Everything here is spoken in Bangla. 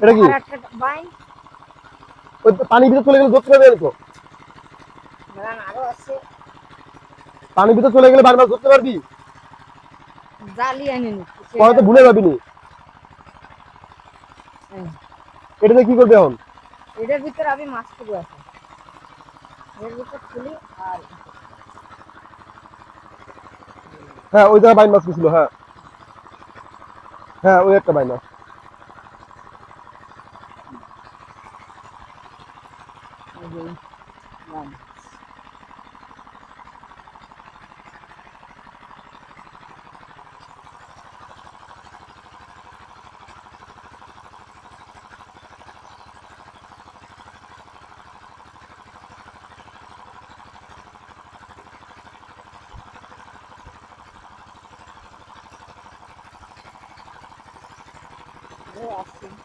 এটা কি? ওই তো পানির ভিতরে চলে গেলে ধরতে পারবে তো পানির ভিতরে চলে গেলে বারবার ধরতে পারবি? জালি পরে তো ভুলে যাবি নি। হ্যাঁ। এটা কি করবে এখন? এটার ভিতরে আমি মাছ তুলে আছে এর ভিতর খুলি আর হ্যাঁ ওই জায়গায় বাইন মাছ ছিল হ্যাঁ। হ্যাঁ ওই একটা বাইন মাছ। maging lands. Relaxing.